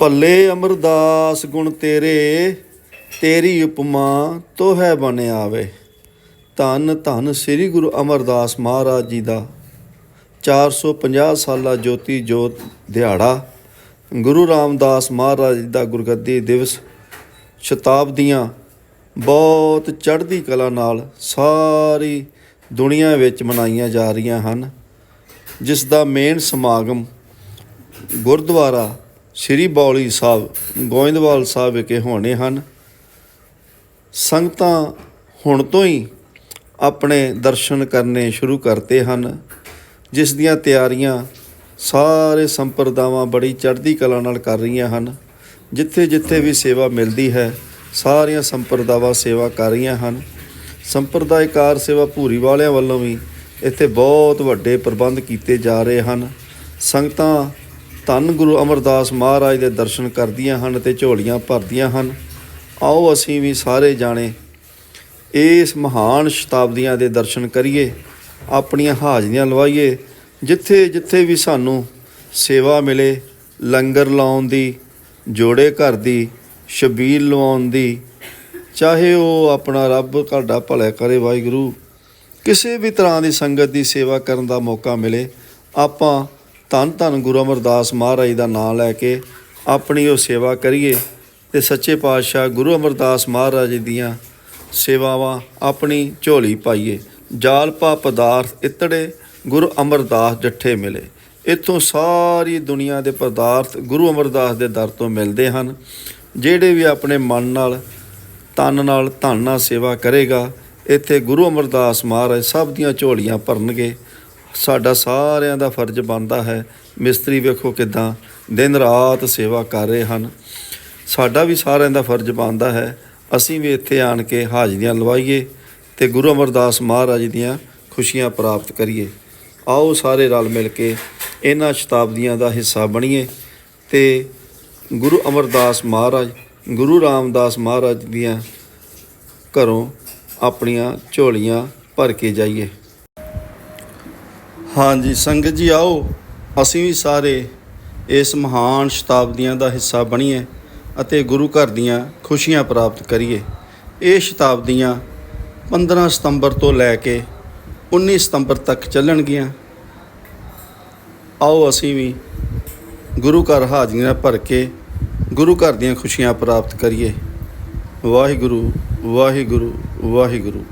ਭੱਲੇ ਅਮਰਦਾਸ ਗੁਣ ਤੇਰੇ, ਤੇਰੀ ਉਪਮਾ ਤੋ ਹੈ ਬਨ ਆਵੇ। ਧੰਨ ਧੰਨ ਸ੍ਰੀ ਗੁਰੂ ਅਮਰਦਾਸ ਮਹਾਰਾਜ ਜੀ ਦਾ। 450 ਸਾਲਾ ਜੋਤੀ ਜੋਤ ਦਿਹਾੜਾ। ਗੁਰੂ ਰਾਮਦਾਸ ਮਹਾਰਾਜ ਜੀ ਦਾ ਗੁਰਗੱਦੀ ਦਿਵਸ। ਸ਼ਤਾਬਦੀਆਂ ਬਹੁਤ ਚੜ੍ਹਦੀ ਕਲਾ ਨਾਲ ਸਾਰੀ ਦੁਨੀਆ ਵਿੱਚ ਮਨਾਈਆਂ ਜਾ ਰਹੀਆਂ ਹਨ। ਜਿਸ ਦਾ ਮੇਨ ਸਮਾਗਮ ਗੁਰਦੁਆਰਾ ਸ੍ਰੀ ਬੌਲੀ ਸਾਹਿਬ, ਗੋਇੰਦਵਾਲ ਸਾਹਿਬ ਵਿਖੇ ਹੋਣੇ ਹਨ। ਸੰਗਤਾਂ ਹੁਣ ਤੋਂ ਹੀ ਆਪਣੇ ਦਰਸ਼ਨ ਕਰਨੇ ਸ਼ੁਰੂ ਕਰਤੇ ਹਨ, ਜਿਸ ਦੀਆਂ ਤਿਆਰੀਆਂ ਸਾਰੇ ਸੰਪਰਦਾਵਾਂ ਬੜੀ ਚੜ੍ਹਦੀ ਕਲਾ ਨਾਲ ਕਰ ਰਹੀਆਂ ਹਨ। ਜਿੱਥੇ ਜਿੱਥੇ ਵੀ ਸੇਵਾ ਮਿਲਦੀ ਹੈ, ਸਾਰੀਆਂ ਸੰਪਰਦਾਵਾਂ ਸੇਵਾ ਕਰ ਰਹੀਆਂ ਹਨ। ਸੰਪਰਦਾਇਕਾਰ ਸੇਵਾ ਭੂਰੀ ਵਾਲਿਆਂ ਵੱਲੋਂ ਵੀ ਇੱਥੇ ਬਹੁਤ ਵੱਡੇ ਪ੍ਰਬੰਧ ਕੀਤੇ ਜਾ ਰਹੇ ਹਨ। ਸੰਗਤਾਂ ਧੰਨ ਗੁਰੂ ਅਮਰਦਾਸ ਮਹਾਰਾਜ ਦੇ ਦਰਸ਼ਨ ਕਰਦੀਆਂ ਹਨ ਤੇ ਝੋਲੀਆਂ ਭਰਦੀਆਂ ਹਨ। ਆਓ ਅਸੀਂ ਵੀ ਸਾਰੇ ਜਾਣੇ ਇਸ ਮਹਾਨ ਸ਼ਤਾਬਦੀਆਂ ਦੇ ਦਰਸ਼ਨ ਕਰੀਏ, ਆਪਣੀਆਂ ਹਾਜ਼ਰੀਆਂ ਲਵਾਈਏ, ਜਿੱਥੇ ਜਿੱਥੇ ਵੀ ਸਾਨੂੰ ਸੇਵਾ ਮਿਲੇ, ਲੰਗਰ ਲਾਉਣ ਦੀ, ਜੋੜੇ ਘਰ ਦੀ, ਸ਼ਬੀਲ ਲਵਾਉਣ ਦੀ, ਚਾਹੇ ਉਹ ਆਪਣਾ ਰੱਬ ਤੁਹਾਡਾ ਭਲਾ ਕਰੇ ਵਾਹਿਗੁਰੂ, ਕਿਸੇ ਵੀ ਤਰ੍ਹਾਂ ਦੀ ਸੰਗਤ ਦੀ ਸੇਵਾ ਕਰਨ ਦਾ ਮੌਕਾ ਮਿਲੇ, ਆਪਾਂ ਧੰਨ ਧੰਨ ਗੁਰੂ ਅਮਰਦਾਸ ਮਹਾਰਾਜ ਦਾ ਨਾਮ ਲੈ ਕੇ ਆਪਣੀ ਉਹ ਸੇਵਾ ਕਰੀਏ ਤੇ ਸੱਚੇ ਪਾਤਸ਼ਾਹ ਗੁਰੂ ਅਮਰਦਾਸ ਮਹਾਰਾਜ ਦੀਆਂ ਸੇਵਾਵਾਂ ਆਪਣੀ ਝੋਲੀ ਪਾਈਏ। ਜਾਲ ਪਾ ਪਦਾਰਥ ਇਤੜੇ ਗੁਰੂ ਅਮਰਦਾਸ ਜੱਠੇ ਮਿਲੇ। ਇੱਥੋਂ ਸਾਰੀ ਦੁਨੀਆ ਦੇ ਪਦਾਰਥ ਗੁਰੂ ਅਮਰਦਾਸ ਦੇ ਦਰ ਤੋਂ ਮਿਲਦੇ ਹਨ। ਜਿਹੜੇ ਵੀ ਆਪਣੇ ਮਨ ਨਾਲ, ਤਨ ਨਾਲ ਧਨ ਨਾਲ ਸੇਵਾ ਕਰੇਗਾ, ਇੱਥੇ ਗੁਰੂ ਅਮਰਦਾਸ ਮਹਾਰਾਜ ਸਭ ਦੀਆਂ ਝੋਲੀਆਂ ਭਰਨਗੇ। ਸਾਡਾ ਸਾਰਿਆਂ ਦਾ ਫਰਜ਼ ਬਣਦਾ ਹੈ। ਮਿਸਤਰੀ ਵੇਖੋ ਕਿਦਾਂ ਦਿਨ ਰਾਤ ਸੇਵਾ ਕਰ ਰਹੇ ਹਨ। ਸਾਡਾ ਵੀ ਸਾਰਿਆਂ ਦਾ ਫਰਜ਼ ਬਣਦਾ ਹੈ। ਅਸੀਂ ਵੀ ਇੱਥੇ ਆਣ ਕੇ ਹਾਜ਼ਰੀਆਂ ਲਵਾਈਏ ਤੇ ਗੁਰੂ ਅਮਰਦਾਸ ਮਹਾਰਾਜ ਦੀਆਂ ਖੁਸ਼ੀਆਂ ਪ੍ਰਾਪਤ ਕਰੀਏ। ਆਓ ਸਾਰੇ ਰਲ ਮਿਲ ਕੇ ਇਹਨਾਂ ਸ਼ਤਾਬਦੀਆਂ ਦਾ ਹਿੱਸਾ ਬਣੀਏ ਤੇ ਗੁਰੂ ਅਮਰਦਾਸ ਮਹਾਰਾਜ, ਗੁਰੂ ਰਾਮਦਾਸ ਮਹਾਰਾਜ ਦੀਆਂ ਘਰੋਂ ਆਪਣੀਆਂ ਝੋਲੀਆਂ ਭਰ ਕੇ ਜਾਈਏ। ਹਾਂਜੀ, ਸੰਗਤ ਜੀ ਆਓ। ਅਸੀਂ ਵੀ ਸਾਰੇ ਇਸ ਮਹਾਨ ਸ਼ਤਾਬਦੀਆਂ ਦਾ ਹਿੱਸਾ ਬਣੀਏ ਅਤੇ ਗੁਰੂ ਘਰ ਦੀਆਂ ਖੁਸ਼ੀਆਂ ਪ੍ਰਾਪਤ ਕਰੀਏ। ਇਹ ਸ਼ਤਾਬਦੀਆਂ 15 ਸਤੰਬਰ ਤੋਂ ਲੈ ਕੇ 19 ਸਤੰਬਰ ਤੱਕ ਚੱਲਣਗੀਆਂ। ਆਓ, ਅਸੀਂ ਵੀ ਗੁਰੂ ਘਰ ਹਾਜ਼ਰੀਆਂ ਭਰ ਕੇ ਗੁਰੂ ਘਰ ਦੀਆਂ ਖੁਸ਼ੀਆਂ ਪ੍ਰਾਪਤ ਕਰੀਏ। ਵਾਹਿਗੁਰੂ ਵਾਹਿਗੁਰੂ ਵਾਹਿਗੁਰੂ।